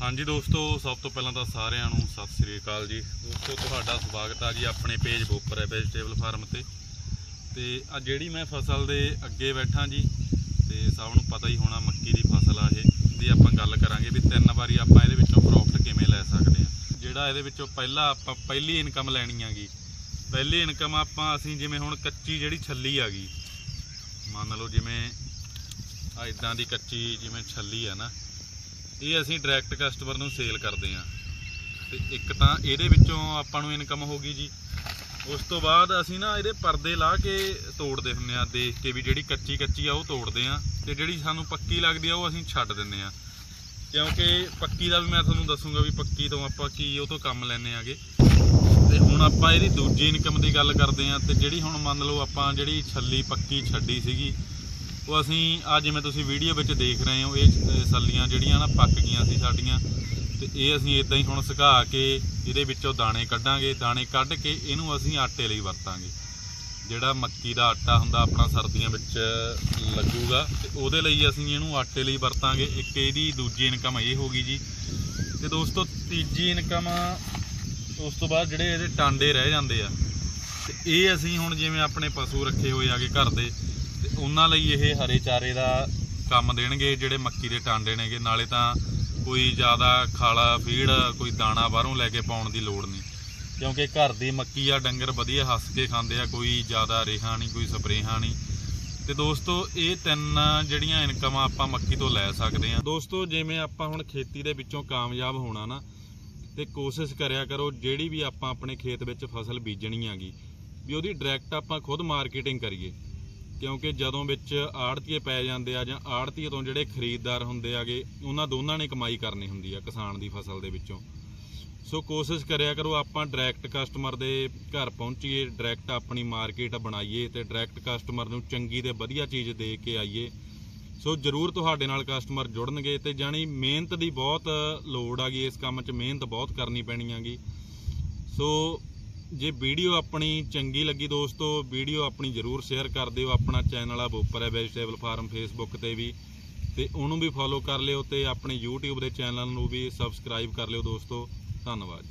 ਹਾਂਜੀ ਦੋਸਤੋ, ਸਭ ਤੋਂ ਪਹਿਲਾਂ ਤਾਂ ਸਾਰਿਆਂ ਨੂੰ ਸਤਿ ਸ੍ਰੀ ਅਕਾਲ ਜੀ। ਦੋਸਤੋ, ਤੁਹਾਡਾ ਸਵਾਗਤ ਆ ਜੀ ਆਪਣੇ ਪੇਜ ਬੋਪਰ ਹੈ ਵੈਜੀਟੇਬਲ ਫਾਰਮ ਤੇ। ਤੇ ਆ ਜਿਹੜੀ ਮੈਂ ਫਸਲ ਦੇ ਅੱਗੇ ਬੈਠਾ ਜੀ, ਤੇ ਸਭ ਨੂੰ ਪਤਾ ਹੀ ਹੋਣਾ ਮੱਕੀ ਦੀ ਫਸਲ ਆ ਇਹ, ਦੀ ਆਪਾਂ ਗੱਲ ਕਰਾਂਗੇ ਵੀ ਤਿੰਨ ਵਾਰੀ ਆਪਾਂ ਇਹਦੇ ਵਿੱਚੋਂ ਪ੍ਰੋਫਿਟ ਕਿਵੇਂ ਲੈ ਸਕਦੇ ਆ ਜਿਹੜਾ ਇਹਦੇ ਵਿੱਚੋਂ ਪਹਿਲਾ ਆਪਾਂ, ਪਹਿਲੀ ਇਨਕਮ ਲੈਣੀ ਆਗੀ ਪਹਿਲੀ ਇਨਕਮ ਆਪਾਂ, ਅਸੀਂ ਜਿਵੇਂ ਹੁਣ ਕੱਚੀ ਜਿਹੜੀ ਛੱਲੀ ਆ ਗਈ ਮੰਨ ਲਓ ਜਿਵੇਂ ਆ ਇਦਾਂ ਦੀ ਕੱਚੀ ਜਿਵੇਂ ਛੱਲੀ ਆ ਨਾ ਇਹ ਅਸੀਂ ਡਾਇਰੈਕਟ ਕਸਟਮਰ ਨੂੰ ਸੇਲ ਕਰਦੇ ਆ ਤੇ ਇੱਕ ਤਾਂ ਇਹਦੇ ਵਿੱਚੋਂ ਆਪਾਂ ਨੂੰ ਇਨਕਮ ਹੋ ਗਈ ਜੀ। ਉਸ ਤੋਂ ਬਾਅਦ ਅਸੀਂ ਨਾ ਇਹਦੇ ਪਰਦੇ ਲਾ ਕੇ ਤੋੜਦੇ ਹੁੰਨੇ ਆ ਦੇਖ ਕੇ ਵੀ ਜਿਹੜੀ ਕੱਚੀ ਕੱਚੀ ਆ ਉਹ ਤੋੜਦੇ ਆ ਤੇ ਜਿਹੜੀ ਸਾਨੂੰ ਪੱਕੀ ਲੱਗਦੀ ਆ ਉਹ ਅਸੀਂ ਛੱਡ ਦਿੰਨੇ ਆ ਕਿਉਂਕਿ ਪੱਕੀ ਦਾ ਵੀ ਮੈਂ ਤੁਹਾਨੂੰ ਦੱਸੂਗਾ ਵੀ ਪੱਕੀ ਤੋਂ ਆਪਾਂ ਕੀ ਉਹ ਤੋਂ ਕੰਮ ਲੈਣੇ ਆਗੇ। ਤੇ ਹੁਣ ਆਪਾਂ ਇਹਦੀ ਦੂਜੀ ਇਨਕਮ ਦੀ ਗੱਲ ਕਰਦੇ ਆ ਤੇ ਜਿਹੜੀ ਹੁਣ ਮੰਨ ਲਓ ਆਪਾਂ ਜਿਹੜੀ ਛੱਲੀ ਪੱਕੀ ਛੱਡੀ ਸੀਗੀ ਉਹ ਅਸੀਂ ਆ ਜਿਵੇਂ ਤੁਸੀਂ ਵੀਡੀਓ ਵਿੱਚ ਦੇਖ ਰਹੇ ਹੋ, ਇਹ ਸੱਲੀਆਂ ਜਿਹੜੀਆਂ ਨਾ ਪੱਕ ਗਈਆਂ ਸੀ ਸਾਡੀਆਂ, ਤੇ ਇਹ ਅਸੀਂ ਇਦਾਂ ਹੀ ਹੁਣ ਸੁਕਾ ਕੇ ਇਹਦੇ ਵਿੱਚੋਂ ਦਾਣੇ ਕੱਢਾਂਗੇ, ਦਾਣੇ ਕੱਢ ਕੇ ਇਹਨੂੰ ਅਸੀਂ ਆਟੇ ਲਈ ਵਰਤਾਂਗੇ। ਜਿਹੜਾ ਮੱਕੀ ਦਾ ਆਟਾ ਹੁੰਦਾ ਆਪਣਾ ਸਰਦੀਆਂ ਵਿੱਚ ਲੱਗੂਗਾ, ਤੇ ਉਹਦੇ ਲਈ ਅਸੀਂ ਇਹਨੂੰ ਆਟੇ ਲਈ ਵਰਤਾਂਗੇ। ਇੱਕ ਇਹਦੀ ਦੂਜੀ ਇਨਕਮ ਇਹ ਹੋਗੀ ਜੀ। ਤੇ ਦੋਸਤੋ, ਤੀਜੀ ਇਨਕਮ ਉਸ ਤੋਂ ਬਾਅਦ ਜਿਹੜੇ ਇਹਦੇ ਟਾਂਡੇ ਰਹਿ ਜਾਂਦੇ ਆ, ਤੇ ਇਹ ਅਸੀਂ ਹੁਣ ਜਿਵੇਂ ਆਪਣੇ ਪਸ਼ੂ ਰੱਖੇ ਹੋਏ ਆਗੇ ਘਰ ਦੇ ਤੇ ਉਹਨਾਂ ਲਈ ਇਹ ਹਰੇ ਚਾਰੇ ਦਾ ਕੰਮ ਦੇਣਗੇ, ਜਿਹੜੇ ਮੱਕੀ ਦੇ ਟਾਂਡੇ ਨੇਗੇ। ਨਾਲੇ ਤਾਂ ਕੋਈ ਜ਼ਿਆਦਾ ਖਾਲਾ ਫੀਡ, ਕੋਈ ਦਾਣਾ ਬਾਹਰੋਂ ਲੈ ਕੇ ਪਾਉਣ ਦੀ ਲੋੜ ਨਹੀਂ। ਕਿਉਂਕਿ ਘਰ ਦੀ ਮੱਕੀ ਆ, ਡੰਗਰ ਵਧੀਆ ਹੱਸ ਕੇ ਖਾਂਦੇ ਆ, ਕੋਈ ਜ਼ਿਆਦਾ ਰੇਹਾਂ ਨਹੀਂ, ਕੋਈ ਸਪਰੇਹਾਂ ਨਹੀਂ। ਤੇ ਦੋਸਤੋ, ਇਹ ਤਿੰਨ ਜਿਹੜੀਆਂ ਇਨਕਮਾਂ ਆਪਾਂ ਮੱਕੀ ਤੋਂ ਲੈ ਸਕਦੇ ਆ ਦੋਸਤੋ, ਜਿਵੇਂ ਆਪਾਂ ਹੁਣ ਖੇਤੀ ਦੇ ਵਿੱਚੋਂ ਕਾਮਯਾਬ ਹੋਣਾ ਨਾ, ਤੇ ਕੋਸ਼ਿਸ਼ ਕਰਿਆ ਕਰੋ, ਜਿਹੜੀ ਵੀ ਆਪਾਂ ਆਪਣੇ ਖੇਤ ਵਿੱਚ ਫਸਲ ਬੀਜਣੀ ਆਗੀ ਵੀ ਉਹਦੀ ਡਾਇਰੈਕਟ ਆਪਾਂ ਖੁਦ ਮਾਰਕੀਟਿੰਗ ਕਰੀਏ। ਕਿਉਂਕਿ ਜਦੋਂ ਵਿੱਚ ਆੜਤੀਏ ਪੈ ਜਾਂਦੇ ਆ ਜਾਂ ਆੜਤੀਏ ਤੋਂ ਜਿਹੜੇ ਖਰੀਦਦਾਰ ਹੁੰਦੇ ਆਗੇ, ਉਹਨਾਂ ਦੋਨਾਂ ਨੇ ਕਮਾਈ ਕਰਨੀ ਹੁੰਦੀ ਆ ਕਿਸਾਨ ਦੀ ਫਸਲ ਦੇ ਵਿੱਚੋਂ। ਸੋ ਕੋਸ਼ਿਸ਼ ਕਰਿਆ ਕਰੋ ਆਪਾਂ ਡਾਇਰੈਕਟ ਕਸਟਮਰ ਦੇ ਘਰ ਪਹੁੰਚੀਏ ਡਾਇਰੈਕਟ ਆਪਣੀ ਮਾਰਕੀਟ ਬਣਾਈਏ ਤੇ ਡਾਇਰੈਕਟ ਕਸਟਮਰ ਨੂੰ ਚੰਗੀ ਤੇ ਵਧੀਆ ਚੀਜ਼ ਦੇ ਕੇ ਆਈਏ। ਸੋ ਜਰੂਰ ਤੁਹਾਡੇ ਨਾਲ ਕਸਟਮਰ ਜੁੜਨਗੇ ਤੇ ਜਾਣੀ ਮਿਹਨਤ ਦੀ ਬਹੁਤ ਲੋੜ ਆਗੀ, ਇਸ ਕੰਮ 'ਚ ਮਿਹਨਤ ਬਹੁਤ ਕਰਨੀ ਪੈਣੀ ਆਗੀ। ਸੋ ਜੇ ਵੀਡੀਓ ਆਪਣੀ ਚੰਗੀ ਲੱਗੀ ਦੋਸਤੋ, ਵੀਡੀਓ ਆਪਣੀ ਜਰੂਰ ਸ਼ੇਅਰ ਕਰ ਦਿਓ। ਆਪਣਾ ਚੈਨਲ ਆ, ਬੋਪਰ ਹੈ ਵੈਜੀਟੇਬਲ ਫਾਰਮ ਫੇਸਬੁੱਕ ਤੇ ਵੀ। ਤੇ ਉਹਨੂੰ ਵੀ ਫੋਲੋ ਕਰ ਲਿਓ ਤੇ ਆਪਣੇ YouTube ਦੇ ਚੈਨਲ ਨੂੰ ਵੀ ਸਬਸਕ੍ਰਾਈਬ ਕਰ ਲਿਓ ਦੋਸਤੋ। ਧੰਨਵਾਦ